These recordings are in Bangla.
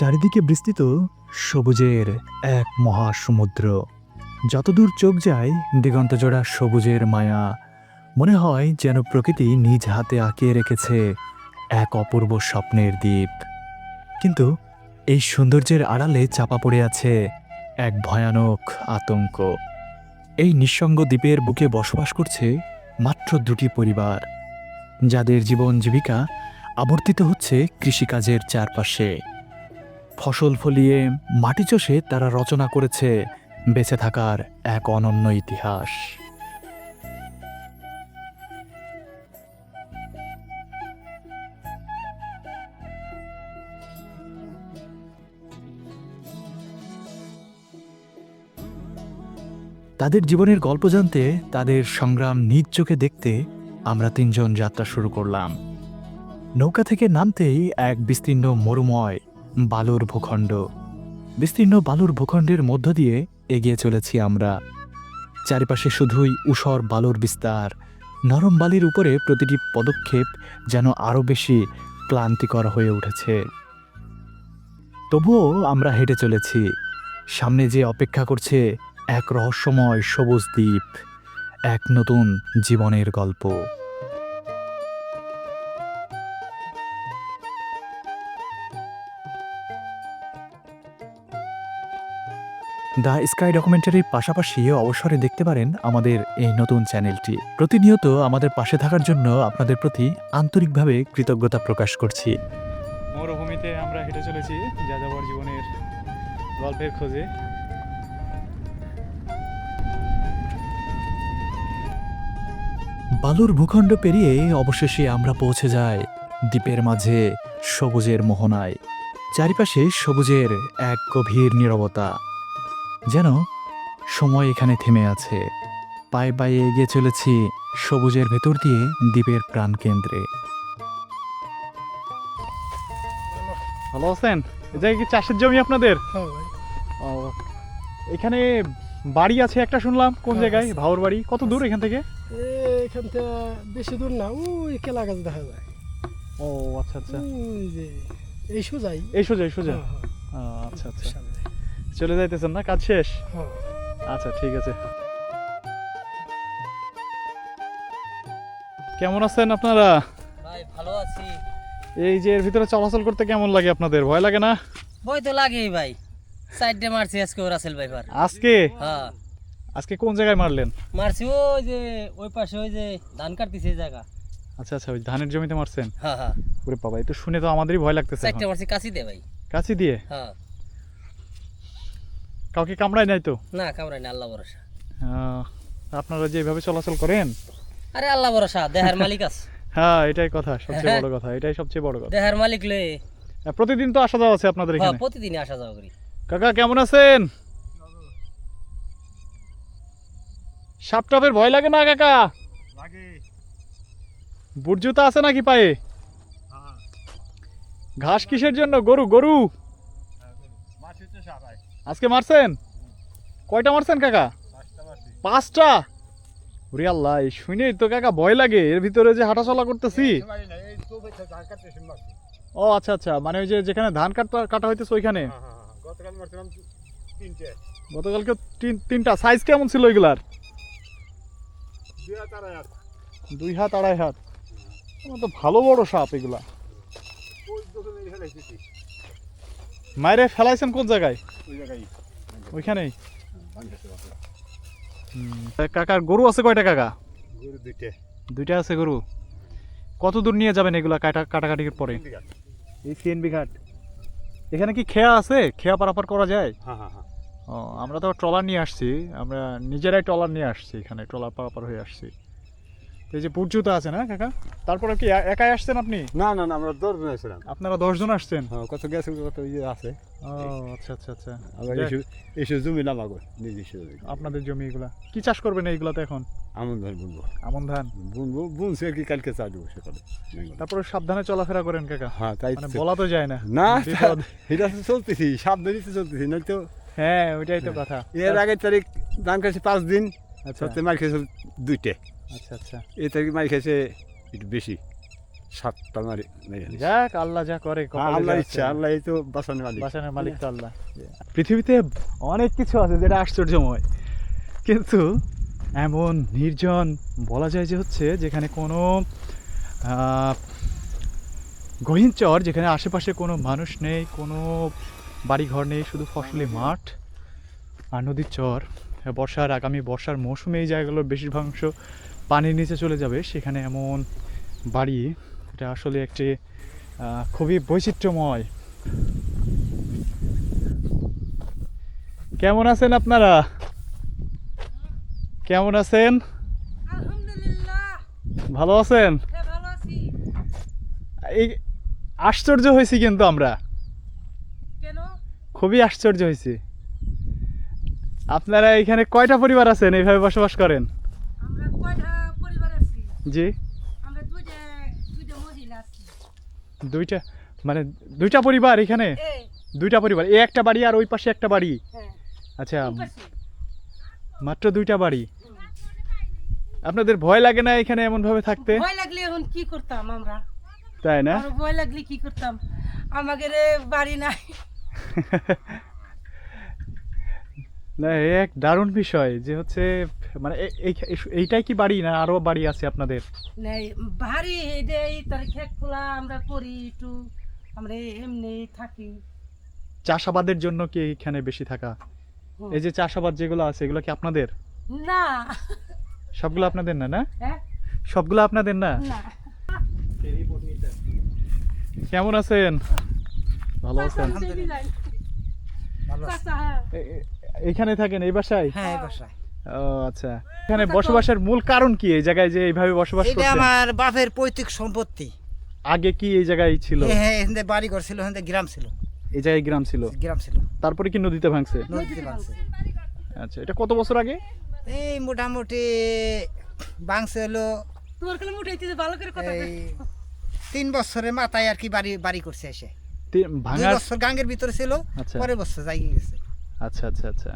চারিদিকে বিস্তৃত সবুজের এক মহাসমুদ্র। যতদূর চোখ যায় দিগন্তজোড়া সবুজের মায়া। মনে হয় যেন প্রকৃতি নিজ হাতে আঁকিয়ে রেখেছে এক অপূর্ব স্বপ্নের দ্বীপ। কিন্তু এই সৌন্দর্যের আড়ালে চাপা পড়ে আছে এক ভয়ানক আতঙ্ক। এই নিঃসঙ্গ দ্বীপের বুকে বসবাস করছে মাত্র দুটি পরিবার। যাদের জীবন জীবিকা আবর্তিত হচ্ছে কৃষিকাজের চারপাশে। ফসল ফলিয়ে মাটি চষে তারা রচনা করেছে বেঁচে থাকার এক অনন্য ইতিহাস। তাদের জীবনের গল্প জানতে, তাদের সংগ্রাম নিজ চোখে দেখতে আমরা তিনজন যাত্রা শুরু করলাম। নৌকা থেকে নামতেই এক বিস্তীর্ণ মরুময় বালুর ভূখণ্ড। বিস্তীর্ণ বালুর ভূখণ্ডের মধ্য দিয়ে এগিয়ে চলেছি আমরা। চারিপাশে শুধুই ঊষর বালুর বিস্তার। নরম বালির উপরে প্রতিটি পদক্ষেপ যেন আরও বেশি ক্লান্তিকর হয়ে উঠেছে। তবুও আমরা হেঁটে চলেছি। সামনে যে অপেক্ষা করছে এক রহস্যময় সবুজ দ্বীপ, এক নতুন জীবনের গল্প। দ্য স্কাই ডকুমেন্টারির পাশাপাশি অবসরে দেখতে পারেন আমাদের এই নতুন চ্যানেলটি। প্রতিনিয়ত আমাদের পাশে থাকার জন্য আপনাদের প্রতি আন্তরিকভাবে কৃতজ্ঞতা প্রকাশ করছি। মরুভূমিতে আমরা হেঁটে চলেছি যাযাবর জীবনের গল্পের খোঁজে। বালুর ভূখণ্ড পেরিয়ে অবশেষে আমরা পৌঁছে যাই দ্বীপের মাঝে সবুজের মোহনায়। চারিপাশে সবুজের এক গভীর নীরবতা। যেন সময় এখানে থেমে আছে। পায়ে পায়ে এগিয়ে চলেছি সবুজের ভেতর দিয়ে দ্বীপের প্রাণকেন্দ্রে ভালো আছেন? এ জায়গায় কি চাষের জমি আপনাদের? হ্যাঁ ও, এখানে বাড়ি আছে একটা শুনলাম কোন হ্যাঁ, জায়গায়। ভাওর বাড়ি। কত দূর এখান থেকে? এখান থেকে বেশি দূর না ওই কেলা গাছ দেখা যায়। ও আচ্ছা আচ্ছা। এই সোজাই। এই সোজা এই সোজা হ্যাঁ, আচ্ছা আচ্ছা। চলে যাইতেছেন না? কাজ শেষ? হ্যাঁ। আচ্ছা ঠিক আছে। কেমন আছেন আপনারা? ভাই ভালো আছি। এই যে এর ভিতরে চলাচল করতে কেমন লাগে আপনাদের? ভয় লাগে না? বই তো লাগেই ভাই। সাইডে মারছি আজকে ওর আসেল ভাইবার আজকে? হ্যাঁ। আজকে কোন জায়গায় মারলেন? মারছি ওই যে ওই পাশে ওই যে ধান কাটতেছে জায়গা। আচ্ছা আচ্ছা ওই ধানের জমিতে মারছেন? হ্যাঁ হ্যাঁ। ওরে বাবা এটা শুনে তো আমাদেরই ভয় লাগতেছে এখন। মারছি কাছি দে ভাই। কাছে দিয়ে? হ্যাঁ। কাউকে কামড়ায় নাই তো? না কামড়াই না আল্লাহ ভরসা। আপনারা যেভাবে চলাচল করেন? আরে আল্লাহ ভরসা দেহার মালিক আছে। হ্যাঁ এটাই কথা সবচেয়ে বড় কথা এটাই সবচেয়ে বড় কথা। দেহার মালিক লয়ে হ্যাঁ, প্রতিদিন তো আসা যাওয়া আছে আপনাদের এখানে হ্যাঁ এখানে? প্রতিদিনই আসা যাওয়া করি। কাকা কেমন আছেন? সাপ টাপের ভয় লাগে না কাকা? বুট জুতা আছে নাকি পায়ে? ঘাস কিসের জন্য? গরু গরু? আজকে মারছেন? কয়টা মারছেন কাকা? পাঁচটা? ওরে আল্লাহ শুনেই তো কাকা ভয় লাগে। এর ভিতরে যে হাঁটাচলা করতেছি। ও আচ্ছা আচ্ছা। মানে ওই যে যেখানে ধান কাটা কাটা হইতেছে ওইখানে? গতকাল মারছিলাম তিনটে। গতকালকে তিন তিনটা। সাইজ কেমন ছিল এগুলার দুই হাত আড়াই হাত। দুই হাত আড়াই হাত। আমার তো ভালো বড় সাপ এগুলা ওই দোকানে এখানে এসেছি মায়েরে ফেলাইছেন কোন জায়গায়? ওই জায়গায়। ওইখানেই? কাকার গরু আছে কয়টা কাকা? গরু দুইটে। দুইটা আছে গরু। কত দূর নিয়ে যাবেন এগুলা কাটা কাটাকাটির পরে? এই সিএনবি ঘাট এখানে কি খেয়া আছে? খেয়া পারাপার করা যায়? হ্যাঁ হ্যাঁ হ্যাঁ। ও আমরা তো ট্রলার নিয়ে আসছি। আমরা নিজেরাই ট্রলার নিয়ে আসছি এখানে ট্রলার পারাপার হয়ে আসছি। এই যে আছে না কাকা? তারপরে কি একাই আসছেন আপনি? না না না আমরা দৌড় নিয়েছিলাম আপনারা দশজন আসছেন? হ্যাঁ কত গেছে কত ইয়ে আছে। ও আচ্ছা আচ্ছা আচ্ছা। আবার এসে জমি নামাগো নিজস্ব জমি। আপনাদের জমি এগুলা। কি চাষ করবেন এইগুলাতে এখন? আমন ধান বুনবো। আমন ধান? বুনবো বুনছে কি কালকে চা দেবো সকালে তারপরে সাবধানে চলাফেরা করেন কাকা। হ্যাঁ তাই মানে বলা তো যায় না। না এটা তো চলতেছি সাবধানে চলতেছি নয়তো হ্যাঁ ওইটাই তো কথা। এর আগের তারিখ ধান খাইছে পাঁচ দিন আচ্ছা। মার খেয়েছে দুইটে। আচ্ছা আচ্ছা। তারিখ মার খেয়েছে একটু বেশি। সাতটা মারি যাক আল্লাহ যা করে যা ইচ্ছা আল্লাহ এই তো বাঁচানোর মালিক। বাসানের মালিক তো আল্লাহ। পৃথিবীতে অনেক কিছু আছে যেটা আশ্চর্যময়। কিন্তু এমন নির্জন বলা যায় যে হচ্ছে যেখানে কোনো গহীন চর যেখানে আশেপাশে কোনো মানুষ নেই কোনো বাড়িঘর নেই শুধু ফসলি মাঠ আর নদীর চর। বর্ষার আগামী বর্ষার মৌসুমে এই জায়গাগুলোর বেশিরভাগ অংশ পানির নিচে চলে যাবে সেখানে এমন বাড়ি। এটা আসলে একটি খুবই বৈচিত্র্যময়। কেমন আছেন আপনারা? কেমন আছেন? ভালো আছেন? হ্যাঁ এই আশ্চর্য হয়েছি কিন্তু আমরা। খুবই আশ্চর্য হয়েছি। আপনারা এখানে কয়টা পরিবার আছেন? এইভাবে বসবাস করেন আমরা কয়টা পরিবার আছি জি। দুইটা মানে দুইটা পরিবার এখানে? দুইটা পরিবার এই একটা বাড়ি আর ওই পাশে একটা বাড়ি? হ্যাঁ। আচ্ছা মাত্র দুইটা বাড়ি? আপনাদের ভয় লাগে না এখানে এমন ভাবে থাকতে? ভয় লাগলে এখন কি করতাম আমরা? তাই না? ভয় লাগলে কি করতাম? আমাদের বাড়ি নাই। না এক দারুণ বিষয় যে হচ্ছে মানে এইটাই কি বাড়ি না আরও বাড়ি আছে আপনাদের? নাই ভারী এই তার খেত খোলা আমরা করি একটু আমরা এমনি থাকি। চাষাবাদের জন্য কি এখানে বেশি থাকা? এই যে চাষাবাদ যেগুলো আছে এগুলো কি আপনাদের? না। সবগুলো আপনাদের না না? হ্যাঁ? সবগুলো আপনাদের না? না। কেমন আছেন? ভালো আছেন। হ্যাঁ। এ- এ- এইখানে থাকেন এই বাসায়? হ্যাঁ এই বাসায়। ও আচ্ছা। এখানে বসবাসের মূল কারণ কি? এই জায়গায় যে এইভাবে বসবাস এটা আমার বাপের পৈতৃক সম্পত্তি। আগে কি এই জায়গায় ছিল? হ্যাঁ হ্যাঁ এখানে বাড়ি ঘর ছিল এখানে গ্রাম ছিল। এই জায়গায় গ্রাম ছিল? গ্রাম ছিল। তারপরে কি নদীতে ভাঙছে? নদীতে বাংছে আচ্ছা এটা কত বছর আগে? এই মোটামুটি বাংছে হলো তোমার কালে উঠাইতে ভালো করে কথা এই তিন বছরের মাথায় আর কি বাড়ি বাড়ি করছে এসে। ভাঙার বছর গাঙ্গের ভিতরে ছিল আচ্ছা। পরের বছর যাই গেছে। আচ্ছা আচ্ছা আচ্ছা।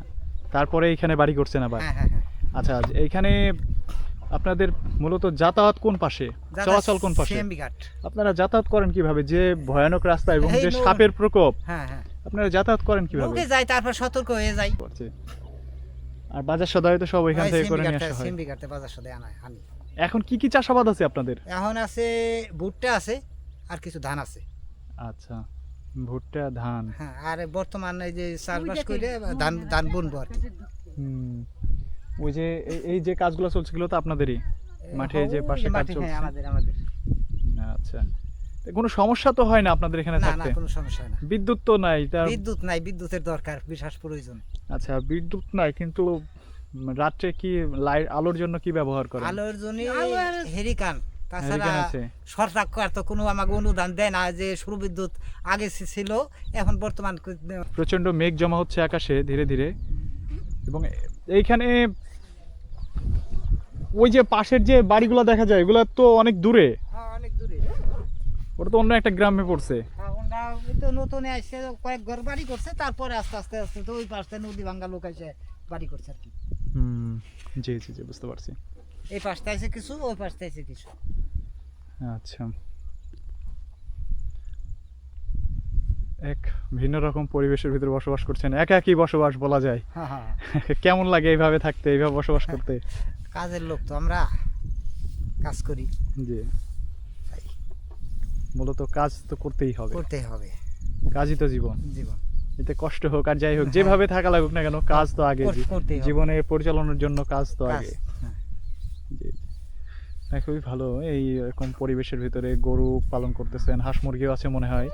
তারপরে এখানে বাড়ি করছেন আবার? হ্যাঁ হ্যাঁ হ্যাঁ। আচ্ছা এইখানে আপনাদের মূলত যাতায়াত কোন পাশে? চলাচল কোন পাশে? আপনারা যাতায়াত করেন কীভাবে? যে ভয়ানক রাস্তা এবং যে সাপের প্রকোপ আপনারা যাতায়াত করেন কীভাবে? যাই তারপর সতর্ক হয়ে যাই। করছে। আর বাজার সদায় তো সব এখান থেকে করে নিয়ে আসা হয়। সিএমবি ঘাটে বাজার আনা আনি। এখন কি কি চাষাবাদ আছে আপনাদের? এখন আছে ভুট্টা আছে আর কিছু ধান আছে। আচ্ছা। ভুট্টা ধান। হ্যাঁ আর বর্তমানে যে চাষবাস করে ধান ধান বুনবো আর ওই যে এই- যে কাজগুলো চলছে এগুলো তো আপনাদেরই? মাঠে যে পাশে কাজ হ্যাঁ, চলছে। আমাদের আমাদের। আচ্ছা। কোনো সমস্যা তো হয় না আপনাদের এখানে না না কোনো সমস্যা না। বিদ্যুৎ তো নাই তার বিদ্যুৎ নাই বিদ্যুতের দরকার বিশেষ প্রয়োজন। আচ্ছা বিদ্যুৎ নাই কিন্তু রাত্রে কি লাইট আলোর জন্য কি ব্যবহার করেন? আলোর জন্য হেরিকান। তাছাড়া হেরিকেন আছে। তো কোনো আমাকে অনুদান দেয় না যে সৌর বিদ্যুৎ আগে ছিল এখন বর্তমান প্রচণ্ড মেঘ জমা হচ্ছে আকাশে ধীরে ধীরে। এবং এইখানে ওই যে পাশের যে বাড়িগুলো দেখা যায় এগুলো তো অনেক দূরে। হ্যাঁ, অনেক দূরে। ওটা তো অন্য একটা গ্রামে পড়ছে। হ্যাঁ, তো নতুন আসছে কয়েক ঘর বাড়ি করছে তারপরে আস্তে আস্তে আস্তে তো ওই পাশে নদী ভাঙ্গা লোক এসে বাড়ি করছে আর কি। হুম জি জি জি বুঝতে পারছি। এই পাশটা আছে কিছু ওই পাশটা আছে কিছু। আচ্ছা। এক ভিন্ন রকম পরিবেশের ভিতরে বসবাস করছেন। একা একই বসবাস বলা যায়। কেমন লাগে এইভাবে থাকতে এইভাবে বসবাস করতে? কাজের লোক তো আমরা কাজ করি। জি। মূলত কাজ তো করতেই হবে। করতে হবে। কাজই তো জীবন। জীবন। এতে কষ্ট হোক আর যাই হোক যেভাবে থাকা লাগুক না কেন কাজ তো আগে করতেই। জীবনে পরিচালনার জন্য কাজ তো আগে। হ্যাঁ। জি। খুবই ভালো। এই এরকম পরিবেশের ভিতরে গরু পালন করতেছেন হাঁস মুরগিও আছে মনে হয়।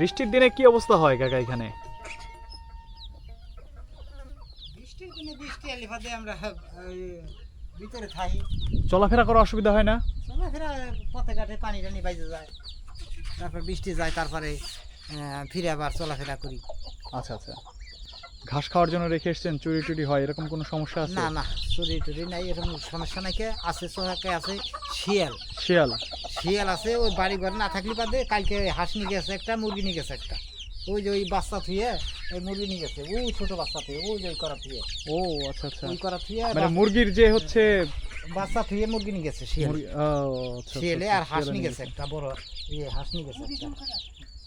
বৃষ্টির দিনে কি অবস্থা হয় কাকা এখানে? বৃষ্টির দিনে বৃষ্টি এলে আমরা ওই ভিতরে থাকি চলাফেরা করার অসুবিধা হয় না? চলাফেরা পথে ঘাটে পানি টানি বাইজে যায়। তারপর বৃষ্টি যায় তারপরে আহ, ফিরে আবার চলাফেরা করি। আচ্ছা আচ্ছা। ঘাস খাওয়ার জন্য রেখে এসছেন চুরি টুরি হয় এরকম কোনো সমস্যা আছে? না না চুরি টুরি নাই এরকম সমস্যা নাই কে? আছে সোহাকে আছে শিয়াল। শিয়াল? শিয়াল আছে ওই বাড়ি ঘর না থাকলে বাদে কালকে হাঁস নিয়ে গেছে একটা মুরগি নিয়ে গেছে একটা। ওই যে ওই বাচ্চা থুয়ে ওই মুরগি নিয়ে গেছে ওই ছোট বাচ্চা থুয়ে ওই যে ওই করা থুয়ে। ও আচ্ছা আচ্ছা। ওই করা থুয়ে মানে মুরগির যে হচ্ছে বাচ্চা থুয়ে মুরগি নিয়ে গেছে শিয়াল। আচ্ছা, আচ্ছা, শিয়ালে আচ্ছা, আর হাঁস নিয়ে নিয়ে গেছে। একটা বড় ইয়ে হাঁস নিয়ে গেছে একটা।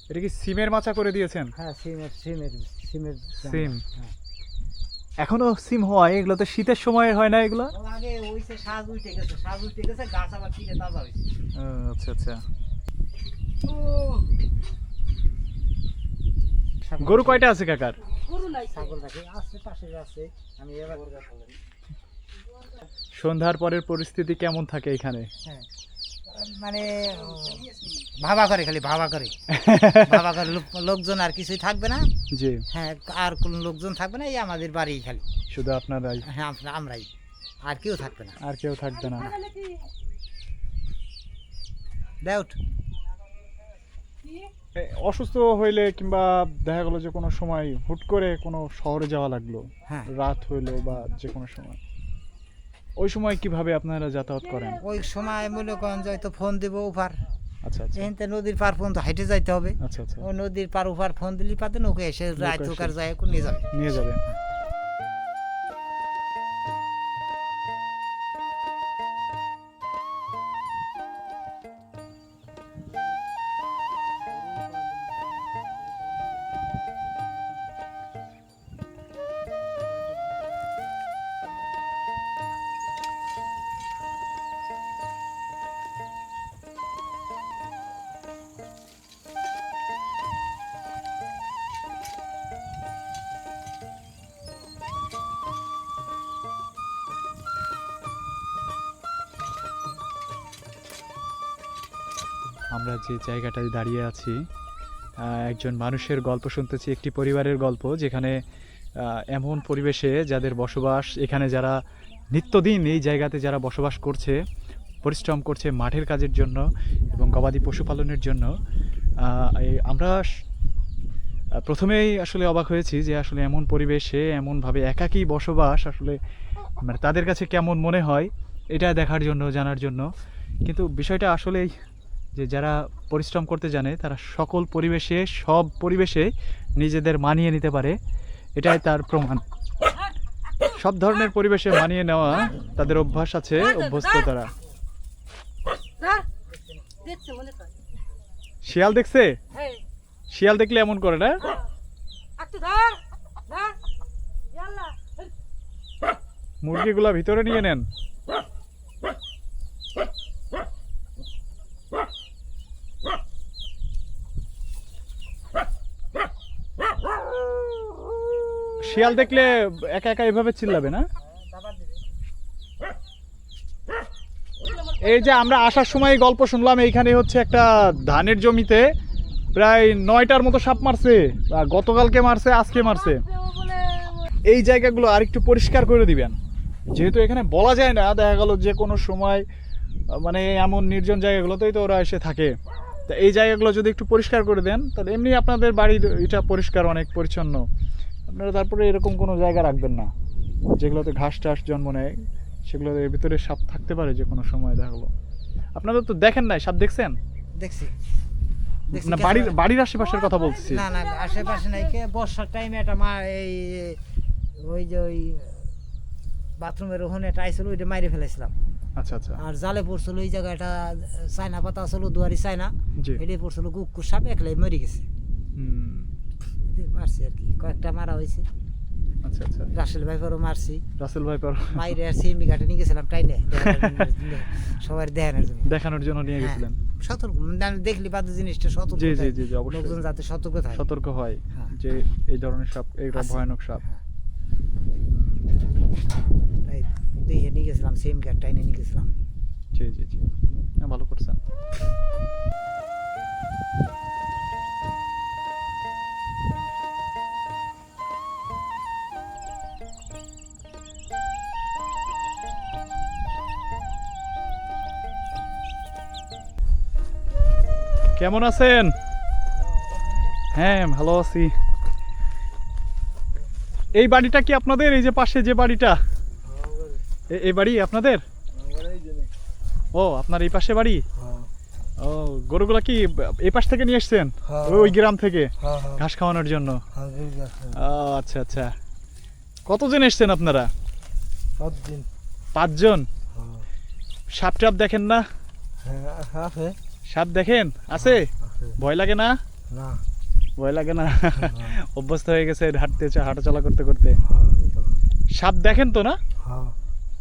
এটা কি সিমের মাচা করে দিয়েছেন? হ্যাঁ সিমের সিমের সিমের সিম। হ্যাঁ। এখনও সিম হয়? এগুলো তো শীতের সময় হয় না এগুলো? ও আগে ওইসে সাজ উঠে গেছে সাজ উঠে গেছে গাছ আবার ফিরে তাজা হয়েছে ও, আচ্ছা আচ্ছা। গরু কয়টা আছে কাকার? গরু নাই। ছাগল রাখে আছে পাশে আছে। আমি এবার। সন্ধ্যার পরের পরিস্থিতি কেমন থাকে এখানে? হ্যাঁ। মানে ভাবা করে খালি ভাবা করে। ভাবা করে লোকজন আর কিছুই থাকবে না। জি। হ্যাঁ আর কোনো লোকজন থাকবে না এই আমাদের বাড়ি খালি। শুধু আপনারাই। হ্যাঁ আমরাই। আর কেউ থাকবে না। আর কেউ থাকবে না। দেউট অসুস্থ হইলে কিংবা দেখা গেলো যে কোনো সময় হুট করে কোনো শহরে যাওয়া লাগল। হ্যাঁ। রাত হইল বা যে কোনো সময়। ওই সময় কীভাবে আপনারা যাতায়াত করেন? ওই সময় মনে করেন হয়তো ফোন দেবো উপার। আচ্ছা আচ্ছা। নদীর পার পর্যন্ত হাইটে যাইতে হবে। আচ্ছা আচ্ছা। ও নদীর পার উপার ফোন দিলি পাতে নৌকে এসে রায় যায় নিয়ে যাবে। নিয়ে যাবে। যে জায়গাটায় দাঁড়িয়ে আছি। একজন মানুষের গল্প শুনতেছি, একটি পরিবারের গল্প যেখানে এমন পরিবেশে যাদের বসবাস, এখানে যারা নিত্যদিন এই জায়গাতে যারা বসবাস করছে, পরিশ্রম করছে মাঠের কাজের জন্য এবং গবাদি পশুপালনের জন্য আমরা প্রথমেই আসলে অবাক হয়েছি যে আসলে এমন পরিবেশে এমনভাবে একাকী বসবাস আসলে মানে তাদের কাছে কেমন মনে হয়, এটা দেখার জন্য, জানার জন্য। কিন্তু বিষয়টা আসলেই যে যারা পরিশ্রম করতে জানে, তারা সকল পরিবেশে, সব পরিবেশে নিজেদের মানিয়ে নিতে পারে। এটাই তার প্রমাণ। সব ধরনের পরিবেশে মানিয়ে নেওয়া তাদের অভ্যাস আছে, অভ্যস্ত তারা। শিয়াল দেখছে? শিয়াল দেখলে এমন করে না? মুরগিগুলা ভিতরে নিয়ে নেন। শিয়াল দেখলে একা একা এভাবে চিল্লাবে না? এই যে আমরা আসার সময় গল্প শুনলাম, এইখানে হচ্ছে একটা ধানের জমিতে প্রায় নয়টার মতো সাপ মারছে, আর গতকালকে মারছে, আজকে মারছে। এই জায়গাগুলো আরেকটু পরিষ্কার করে দিবেন। যেহেতু এখানে বলা যায় না, দেখা গেল যে কোনো সময় মানে এমন নির্জন জায়গাগুলোতেই তো ওরা এসে থাকে। তা এই জায়গাগুলো যদি একটু পরিষ্কার করে দেন, তাহলে এমনি আপনাদের বাড়ির এটা পরিষ্কার, অনেক পরিচ্ছন্ন। আপনারা তারপরে এরকম কোনো জায়গা রাখবেন না। যেগুলোতে ঘাস টাস জন্ম নেয় সেগুলোর ভিতরে সাপ থাকতে পারে যে কোনো সময় দেখা গেলো। আপনারা তো দেখেন নাই সাপ দেখছেন? দেখছি। না বাড়ির বাড়ির আশেপাশের কথা বলছি না না আশেপাশে নাই কে। বর্ষার টাইমে একটা মা এই ওই যে ওই বাথরুমের ওখানে একটা আইছিল ওইটা মাইরে ফেলেছিলাম আচ্ছা আচ্ছা। আর জালে পড়ছিল ওই জায়গায় একটা চায়না পাতা ছিল দুয়ারি চায়না। এটাই পড়ছিল কুকুর সাপ একলাই মরে গেছে। হুম, মারছি আর কি। কয়েকটা মারা হয়েছে আচ্ছা আচ্ছা। রাসেল ভাইপারও মারছি। রাসেল ভাই পর মাইরে আর সিএমবি ঘাটে নিয়ে গেছিলাম টাইনে সবার দেখানোর জন্য। দেখানোর জন্য নিয়ে হ্যাঁ। গেছিলেন। সতর্ক। মানে দেখলি বাদ জিনিসটা সতর্ক জি জি জি অবশ্যই। লোকজন যাতে সতর্ক থাকে। সতর্ক হয় হ্যাঁ। যে এই ধরনের সাপ আছে। ভয়ানক সাপ। তাই দেখে নিয়ে গেছিলাম সিএম ঘাট টাইনে নিয়ে গেছিলাম। জি জি জি। হ্যাঁ, ভালো করছেন। কেমন আছেন? হ্যাঁ ভালো আছি। এই বাড়িটা কি আপনাদের? এই যে পাশে যে বাড়িটা? এই বাড়ি আপনাদের? ও আপনার এই পাশে বাড়ি? ও গরুগুলা কি এই পাশ থেকে নিয়ে এসছেন? ওই- ওই গ্রাম থেকে? ঘাস খাওয়ানোর জন্য? আচ্ছা আচ্ছা। কতজন এসছেন আপনারা? পাঁচজন। সাপ টাপ দেখেন না? সাপ দেখেন? আছে? ভয় লাগে না? ভয় লাগে না? অভ্যস্ত হয়ে গেছে হাঁটতে চা- হাঁটাচলা করতে করতে। সাপ দেখেন তো না?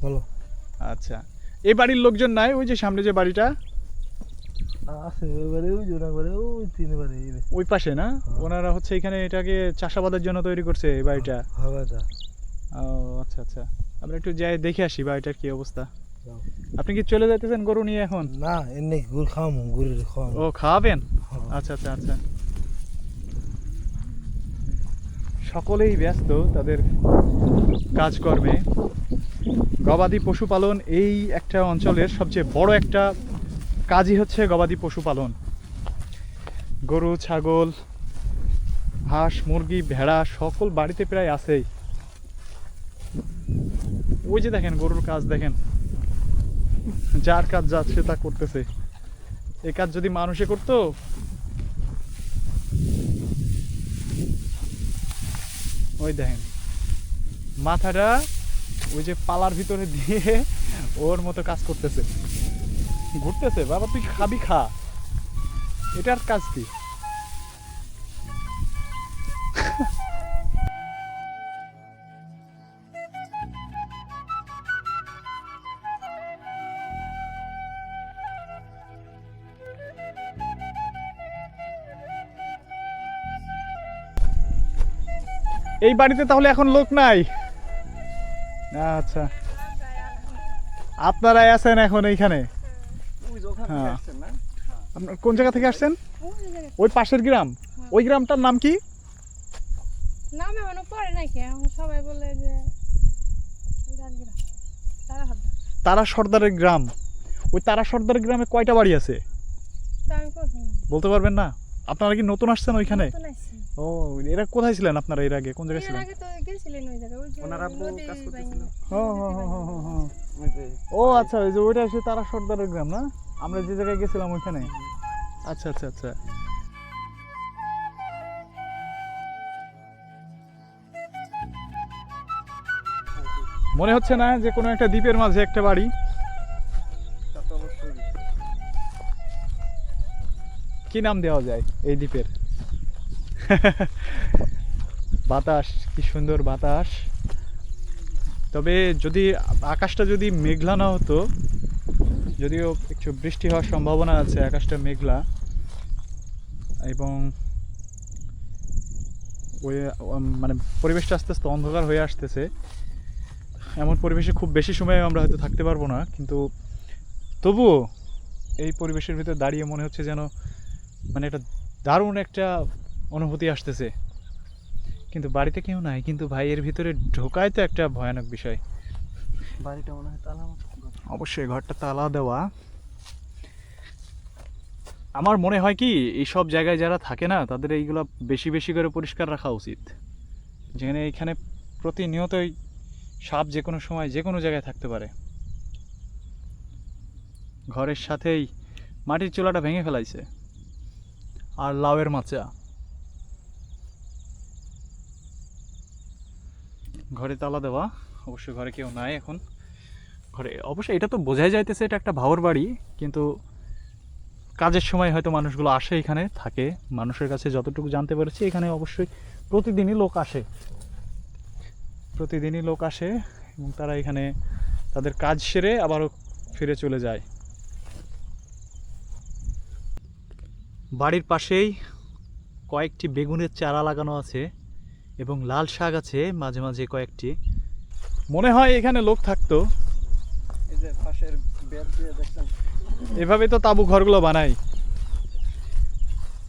বলো। আচ্ছা। এই বাড়ির লোকজন নাই? ওই যে সামনে যে বাড়িটা? ওই পাশে না? ওনারা হচ্ছে এখানে এটাকে চাষাবাদের জন্য তৈরি করছে এই বাড়িটা? ও আচ্ছা আচ্ছা। আমরা একটু যাই দেখে আসি বাড়িটার কি অবস্থা। আপনি কি চলে যাইতেছেন গরু নিয়ে এখন? না এমনি গুড় খাওয়ামু গুড়ের খাওয়ামু। ও খাওয়াবেন? আচ্ছা আচ্ছা আচ্ছা। সকলেই ব্যস্ত তাদের কাজকর্মে। গবাদি পশুপালন এই একটা অঞ্চলের সবচেয়ে বড় একটা কাজই হচ্ছে গবাদি পশুপালন। গরু ছাগল হাঁস মুরগি ভেড়া সকল বাড়িতে প্রায় আছেই। ওই যে দেখেন গরুর কাজ দেখেন। যার কাজ যাচ্ছে তা করতেছে। এ কাজ যদি মানুষে করতো? ওই দেখেন, মাথাটা ওই যে পালার ভিতরে দিয়ে ওর মতো কাজ করতেছে। ঘুরতেছে, বাবা, তুই খাবি খা। এটার কাজ কি? এই বাড়িতে তাহলে এখন লোক নাই? আচ্ছা। আপনারাই আছেন এখন এইখানে? হ্যাঁ। আপনার কোন জায়গা থেকে আসছেন? ওই পাশের গ্রাম। ওই গ্রামটার নাম কি? নাম এখনও পড়ে নাকি সবাই বলে যে তারা সর্দারের গ্রাম। ওই তারা সর্দারের গ্রামে কয়টা বাড়ি আছে? বলতে পারবেন না? আপনারা কি নতুন আসছেন ওইখানে? ও এরা কোথায় ছিলেন আপনারা এর আগে? কোন জায়গায় এর ছিলেন? আগে তো গেছিলেন ওই জায়গায় ওই যে নদী বাইঙ্গা। ও, আচ্ছা ওই যে ওইটা এসে তারা সর্দারের গ্রাম না? আমরা যে জায়গায় গেছিলাম ওইখানে। আচ্ছা আচ্ছা আচ্ছা। মনে হচ্ছে না যে কোনো একটা দ্বীপের মাঝে একটা বাড়ি? কি নাম দেওয়া যায় এই দ্বীপের? বাতাস, কি সুন্দর বাতাস। তবে যদি আকাশটা যদি মেঘলা না হতো, যদিও একটু বৃষ্টি হওয়ার সম্ভাবনা আছে আকাশটা মেঘলা, এবং ওই মানে পরিবেশটা আস্তে আস্তে অন্ধকার হয়ে আসতেছে। এমন পরিবেশে খুব বেশি সময় আমরা হয়তো থাকতে পারব না, কিন্তু তবুও এই পরিবেশের ভিতর দাঁড়িয়ে মনে হচ্ছে যেন মানে একটা দারুণ একটা অনুভূতি আসতেছে। কিন্তু বাড়িতে কেউ নাই কিন্তু ভাইয়ের ভিতরে ঢোকায় তো একটা ভয়ানক বিষয়। বাড়িটা মনে হয় তালা অবশ্যই ঘরটা তালা দেওয়া। আমার মনে হয় কি এই সব জায়গায় যারা থাকে না তাদের এইগুলো বেশি বেশি করে পরিষ্কার রাখা উচিত। যেখানে এখানে প্রতিনিয়তই সাপ যে কোনো সময় যে কোনো জায়গায় থাকতে পারে। ঘরের সাথেই মাটির চুলাটা ভেঙে ফেলাইছে। আর লাউয়ের মাচা। ঘরে তালা দেওয়া, অবশ্যই ঘরে কেউ নাই এখন। ঘরে অবশ্যই এটা তো বোঝাই যাইতেছে, এটা একটা ভাওর বাড়ি, কিন্তু কাজের সময় হয়তো মানুষগুলো আসে এখানে, থাকে। মানুষের কাছে যতটুকু জানতে পেরেছি, এখানে অবশ্যই প্রতিদিনই লোক আসে। প্রতিদিনই লোক আসে, এবং তারা এখানে তাদের কাজ সেরে আবারও ফিরে চলে যায়। বাড়ির পাশেই কয়েকটি বেগুনের চারা লাগানো আছে। এবং লাল শাক আছে মাঝে মাঝে কয়েকটি। মনে হয় এখানে লোক থাকতো। এই যে পাশের বেড দিয়ে দেখছেন। এভাবে তো তাবু ঘরগুলো বানাই।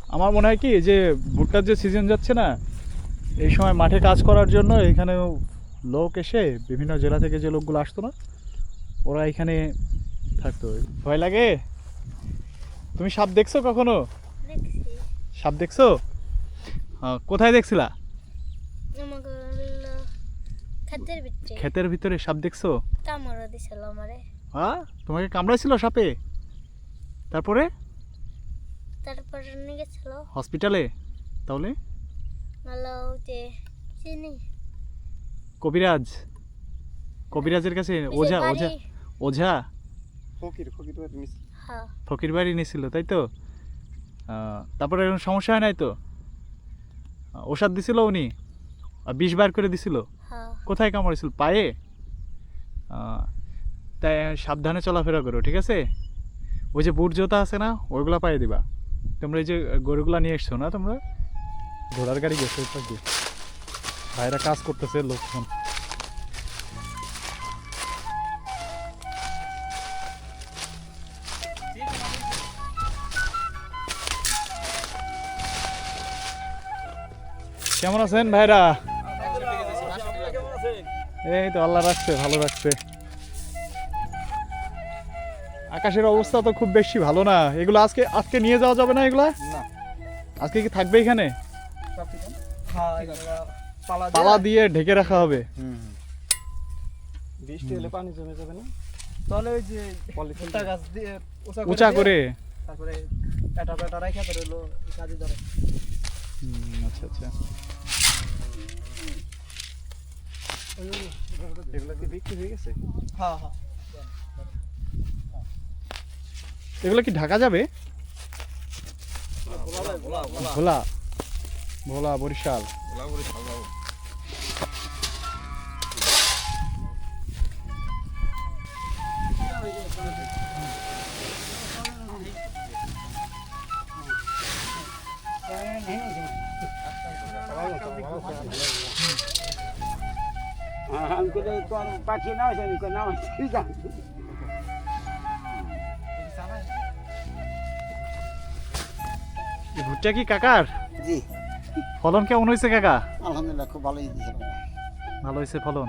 আমার মনে হয় কি যে ভুট্টার যে সিজন যাচ্ছে না এই সময় মাঠে কাজ করার জন্য এখানেও লোক এসে বিভিন্ন জেলা থেকে যে লোকগুলো আসতো না ওরা এখানে থাকতো। ভয় লাগে? তুমি সাপ দেখছ কখনো? সাপ দেখছ? আহ, কোথায় দেখছিলা? খাদ্যের ভিতরে। ক্ষেতের ভিতরে সাপ দেখছ? কামড় দিছিল আমারে। হ্যাঁ? তোমাকে কামড়াইছিল সাপে? তারপরে? তারপর নিয়ে গেছিল। হসপিটালে? তাহলে? নালো যে চিনি। কবিরাজ। কবিরাজের কাছে ওঝা ওঝা ওঝা? ফকির ফকির বাড়ি নিছি। হ্যাঁ। ফকির বাড়ি নিয়েছিল তাই তো? তারপরে এরকম সমস্যা হয় নাই তো? ওষুধ দিছিল উনি? আর বিষ বার করে দিছিল? হ্যাঁ কোথায় কামড়েছিল পায়ে? তাই সাবধানে চলাফেরা করো ঠিক আছে? ওই যে বুট জোতা আছে না ওইগুলা পায়ে দিবা। তোমরা এই যে গরুগুলা নিয়ে এসছো না তোমরা? ঘোড়ার গাড়ি গেছে পাশ ভাইরা কাজ করতেছে লোকজন। কেমন আছেন ভাইরা? এই তো আল্লাহ রাখছে ভালো রাখছে। আকাশের অবস্থা তো খুব বেশি ভালো না। এগুলো আজকে আজকে নিয়ে যাওয়া যাবে না এগুলা? আজকে কি থাকবে এখানে? হ্যাঁ পালা দিয়ে- ঢেকে রাখা হবে। বৃষ্টি হলে পানি জমে যাবে না? তাহলে ওই যে পলিথিনটা গাছ দিয়ে উঁচা করে তারপরে এটা পেটা রাখা ধরে কাজে ধরে। আচ্ছা আচ্ছা। এগুলো কি বিক্রি হয়ে গেছে? হ্যাঁ হ্যাঁ। এগুলো কি ঢাকা যাবে? ভোলা ভোলা বরিশাল। ভুট্টা কি কাকার? জি। ফলন কেমন হয়েছে কাকা? আলহামদুলিল্লাহ খুব ভালোই দিয়েছে ভালো হয়েছে ফলন?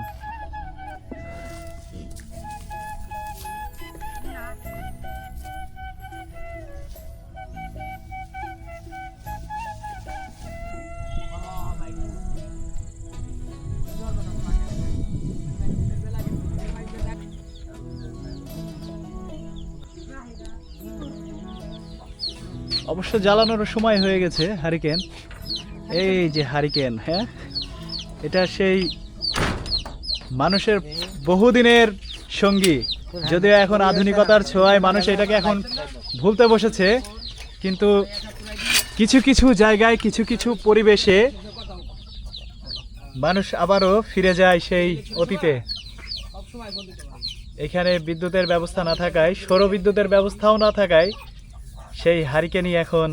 অবশ্য জ্বালানোর সময় হয়ে গেছে, হারিকেন। এই যে হারিকেন হ্যাঁ? এটা সেই মানুষের বহুদিনের সঙ্গী। যদিও এখন আধুনিকতার ছোঁয়ায় মানুষ এটাকে এখন ভুলতে বসেছে, কিন্তু কিছু কিছু জায়গায়, কিছু কিছু পরিবেশে মানুষ আবারও ফিরে যায় সেই অতীতে। এখানে বিদ্যুতের ব্যবস্থা না থাকায় সৌর বিদ্যুতের ব্যবস্থাও না থাকায় সেই হারিকেনই এখন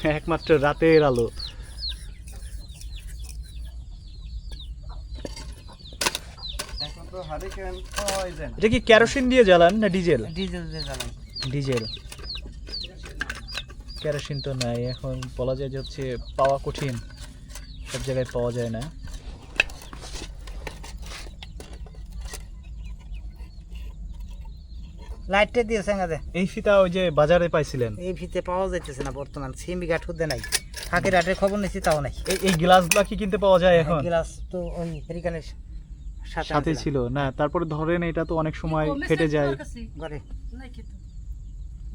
একমাত্র রাতের আলো। এটা কি কেরোসিন দিয়ে জ্বালান না ডিজেল? ডিজেল দিয়ে চালাই ডিজেল। কেরোসিন তো নাই এখন বলা যায় যে হচ্ছে পাওয়া কঠিন। সব জায়গায় পাওয়া যায় না। লাইটটা দিয়েছে গাছে এই ফিতা ওই যে বাজারে পাইছিলেন। এই ফিতে পাওয়া যাইতেছে না বর্তমান সিমি ঘাট হতে নাই। ফাঁকের হাটের খবর নিচ্ছি তাও নাই। এই এই গ্লাসগুলা কি কিনতে পাওয়া যায় এখন? গ্লাস তো ওই হরিকানের সাথে ছিল না তারপরে ধরেন এটা তো অনেক সময় ফেটে যায়।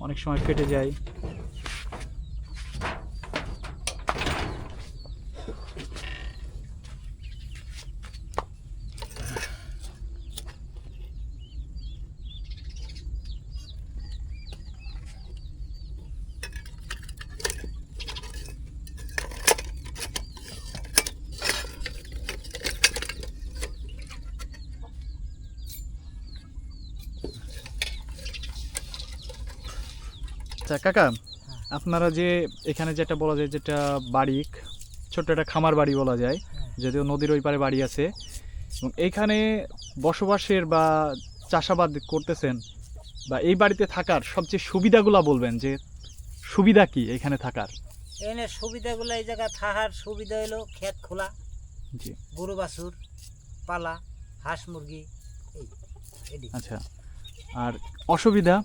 অনেক সময় ফেটে যায়। আচ্ছা কাকা আপনারা যে এখানে যেটা বলা যায় যেটা বাড়ি ছোট্ট একটা খামার বাড়ি বলা যায় যদিও নদীর ওই পারে বাড়ি আছে এবং এইখানে বসবাসের বা চাষাবাদ করতেছেন বা এই বাড়িতে থাকার সবচেয়ে সুবিধাগুলো বলবেন যে সুবিধা কি এখানে থাকার? এনে সুবিধাগুলো এই জায়গা থাকার সুবিধা হলো ক্ষেত খোলা জি। গরু বাছুর পালা হাঁস মুরগি আচ্ছা আর অসুবিধা?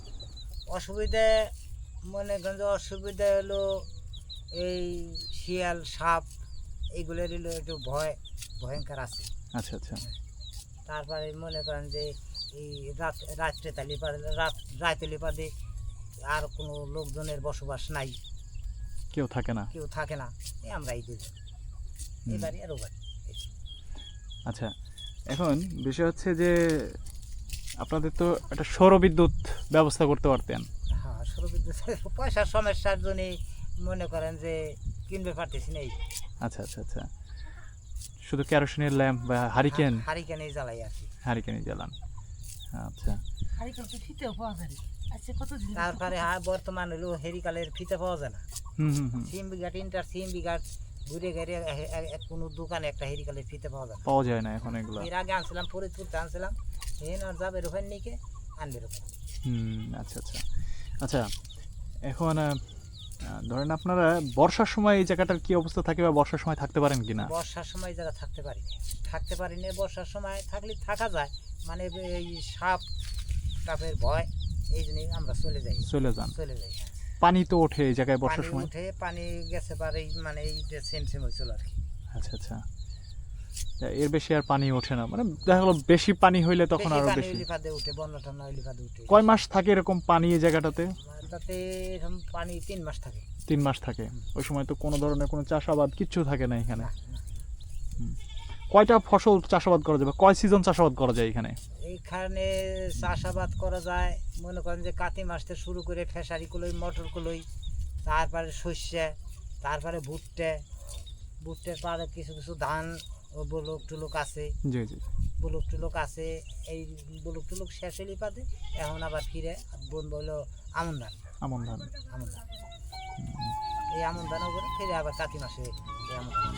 অসুবিধা মনে করেন যে অসুবিধা হলো এই শিয়াল সাপ এগুলোর হলো একটু ভয় ভয়ঙ্কর আছে। আচ্ছা আচ্ছা। তারপরে মনে করেন যে এই রাত রাত্রে তালি পাদে রাত রাতলি পাদে আর কোনো লোকজনের বসবাস নাই। কেউ থাকে না? কেউ থাকে না। আমরা এই দুজন। এবারে আর ওবারে আচ্ছা এখন বিষয় হচ্ছে যে আপনাদের তো একটা সৌর বিদ্যুৎ ব্যবস্থা করতে পারতেন। সৌরবিদ্যুৎ পয়সার সমস্যার জন্য মনে করেন যে কিনবে পারতেছি না এই। আচ্ছা আচ্ছা আচ্ছা। শুধু কেরোসিনের ল্যাম্প বা হারিকেন? হারিকেনে জ্বালাই আর কি। হারিকেনই জ্বালান। আচ্ছা। হারিকেন তো ফিতেও পাওয়া যায়। আচ্ছা তারপরে বর্তমান হলো হেরিকালের ফিতে পাওয়া যায় না। হুম হুম হুম। সিম বিঘাট ইন্টার সিম বিঘাট ঘুরে ঘুরে কোনো দোকানে একটা হেরিকালের ফিতে পাওয়া যায় পাওয়া যায় না এখন এগুলো। এর আগে আনছিলাম ফরিদপুরতে আনছিলাম। হেন আর যাবে ওখানে নিকে আনবে ওখানে হুম আচ্ছা আচ্ছা। আচ্ছা। এখন ধরেন আপনারা বর্ষার সময় এই জায়গাটার কি অবস্থা থাকে বা বর্ষার সময় থাকতে পারেন কিনা? বর্ষার সময় যারা থাকতে পারি। থাকতে পারি না বর্ষার সময় থাকলে থাকা যায়। মানে এই সাপ টাপের ভয় এই জন্যই আমরা চলে যাই। চলে যান। চলে যাই হ্যাঁ। পানি তো ওঠে এই জায়গায় বর্ষার সময়। উঠে পানি গেছে পারে মানে এই যে সেম সেম হয়েছিল আর কি। আচ্ছা আচ্ছা। এর বেশি আর পানি ওঠে না। মানে দেখা গেলো বেশি পানি হইলে তখন আরও বেশি। কয় মাস থাকে এরকম পানি এই জায়গাটাতে? তাতে পানি তিন মাস থাকে। তিন মাস থাকে। ওই সময় তো কোনো ধরনের কোনো চাষাবাদ কিচ্ছু থাকে না এখানে। কয়টা ফসল চাষাবাদ করা যাবে কয় সিজন চাষাবাদ করা যায় এখানে? এইখানে চাষাবাদ করা যায় মনে করেন যে কাতি মাস থেকে শুরু করে ফেসারি কলই মটর কলই তারপরে শস্য তারপরে ভুট্টে ভুট্টের পরে কিছু কিছু ধান বলুক টুলুক আছে। জি জি বুলুক টুলুক আছে এই বুলুক টুলুক শেষ হলি পাতে এখন আবার ফিরে বোন বলল আমন ধান আমন ধান আমন ধান এই আমন ধান করে ফিরে আবার কাতি মাসে এই আমন ধান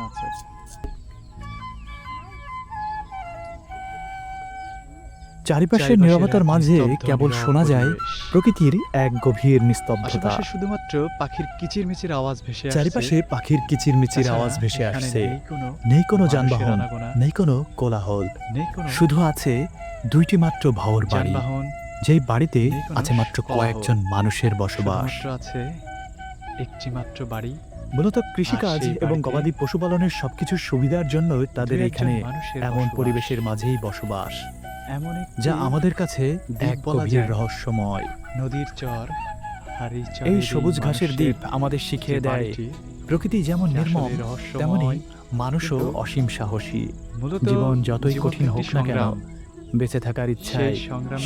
আচ্ছা আচ্ছা। চারিপাশের নীরবতার মাঝে কেবল শোনা যায় প্রকৃতির এক গভীর নিস্তব্ধতা। শুধুমাত্র পাখির কিচিরমিচির আওয়াজ ভেসে চারিপাশে পাখির কিচিরমিচির আওয়াজ ভেসে আসছে। নেই কোনো যানবাহন নেই কোনো কোলাহল। শুধু আছে দুইটি মাত্র ভবর বাড়ি। যেই বাড়িতে আছে মাত্র কয়েকজন মানুষের বসবাস। আছে একটি মাত্র বাড়ি। মূলত কৃষিকাজ এবং গবাদি পশুপালনের সবকিছুর সুবিধার জন্য তাদের এখানে এমন পরিবেশের মাঝেই বসবাস। যা আমাদের কাছে এক গভীর রহস্যময়। নদীর চর এই সবুজ ঘাসের দ্বীপ আমাদের শিখিয়ে দেয় প্রকৃতি যেমন নির্মম তেমনি মানুষও অসীম সাহসী। জীবন যতই কঠিন হোক না কেন বেঁচে থাকার ইচ্ছায়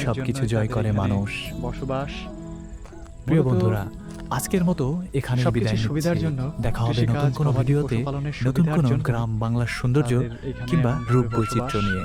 সবকিছু জয় করে মানুষ। বসবাস। প্রিয় বন্ধুরা আজকের মতো এখানে বিদায় সুবিধার জন্য দেখা হবে নতুন কোনো ভিডিওতে। নতুন কোনো গ্রাম বাংলার সৌন্দর্য কিংবা রূপ বৈচিত্র্য নিয়ে।